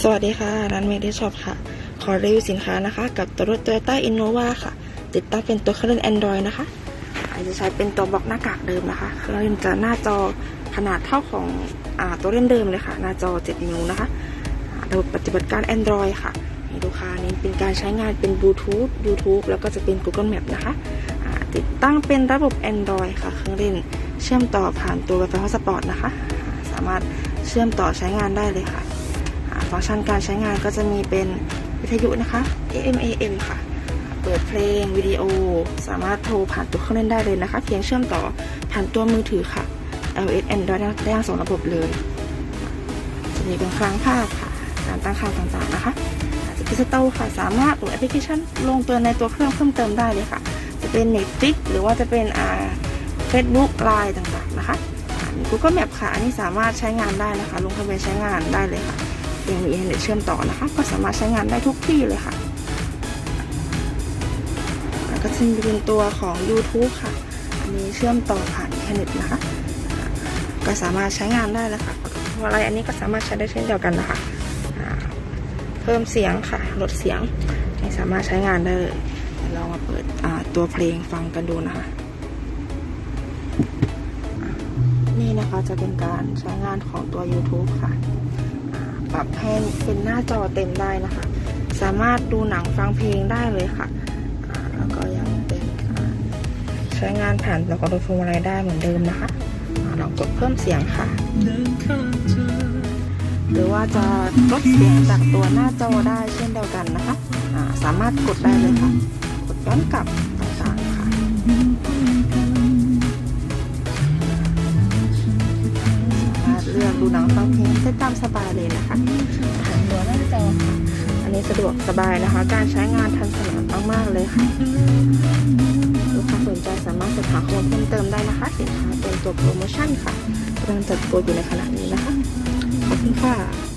สวัสดีค่ะ ร้านเมดิช็อปค่ะ ขอรีวิวสินค้านะคะ กับตัวรถ Toyota Innova ค่ะ ติดตั้งเป็นตัวเครื่องเล่น Android นะคะ อาจจะใช้เป็นตัวบล็อกหน้ากากเดิมนะคะเครื่องเล่นจะหน้าจอขนาดเท่าของอตัวเล่นเดิมเลยค่ะ หน้าจอ 7 นิ้วนะคะระบบปฏิบัติการ Android ค่ะมีลูกค้าเน้นเป็นการใช้งานเป็น Bluetooth YouTube แล้วก็จะเป็น Google Map นะคะติดตั้งเป็นระบบ Android ค่ะ เครื่องเล่นเชื่อมต่อผ่านตัว Wi-Fi Hotspot นะคะ สามารถเชื่อมต่อใช้งานได้เลยค่ะ ฟังก์ชันการใช้งานก็จะมีเป็นวิทยุนะคะ AM AM ค่ะ เปิดเพลงวิดีโอ สามารถโทรผ่านตัวเครื่องเล่นได้เลยนะคะ เพียงเชื่อมต่อผ่านตัวมือถือค่ะ iOS Android ได้ทั้งสองระบบเลย จะมีเป็นครั้งภาพค่ะ การตั้งค่าต่างๆนะคะอาจจะพิสโตค่ะ สามารถโหลดแอปพลิเคชันลงตัวในตัวเครื่องเพิ่มเติมได้เลยค่ะ จะเป็น Netflix หรือว่าจะเป็นอ่า Facebook Line ต่างๆนะคะมี Google Map ค่ะ อันนี้สามารถใช้งานได้นะคะ ลงทะเบียนใช้งานได้เลยค่ะ ยังมีอินเทอร์เน็ตเชื่อมต่อนะคะ ก็สามารถใช้งานได้ทุกที่เลยค่ะแล้วก็จะมีเป็นตัวของ YouTube ค่ะ อันนี้เชื่อมต่อผ่านอินเทอร์เน็ตนะคะ ก็สามารถใช้งานได้แล้วค่ะอะไรอันนี้ก็สามารถใช้ได้เช่นเดียวกันนะคะ เพิ่มเสียงค่ะ ลดเสียงให้สามารถใช้งานได้เลยเดี๋ยวเรามาเปิดตัวเพลงฟังกันดูนะคะ นี่นะคะจะเป็นการใช้งานของตัว YouTube ค่ะ ปรับให้เป็นหน้าจอเต็มได้นะคะ สามารถดูหนังฟังเพลงได้เลยค่ะแล้วก็ยังเป็นใช้งานผ่านแล้วก็ดูพวงมาลัยได้เหมือนเดิมนะคะลองกดเพิ่มเสียงค่ะ หรือว่าจะลดเสียงจากตัวหน้าจอได้เช่นเดียวกันนะคะ สามารถกดได้เลยค่ะ กดย้อนกลับ ดูหนังฟังเพลงได้ตามสบายเลยนะคะผ่านตัวหน้าจอค่ะอันนี้สะดวกสบายนะคะ การใช้งานทันสมัยมากๆเลยค่ะลูกค้าสนใจสามารถสอบถามข้อมูลเพิ่มเติมได้นะคะสินค้าเป็นตัวโปรโมชั่นค่ะกำลังจัดโปรอยู่ในขณะนี้นะคะขอบคุณค่ะ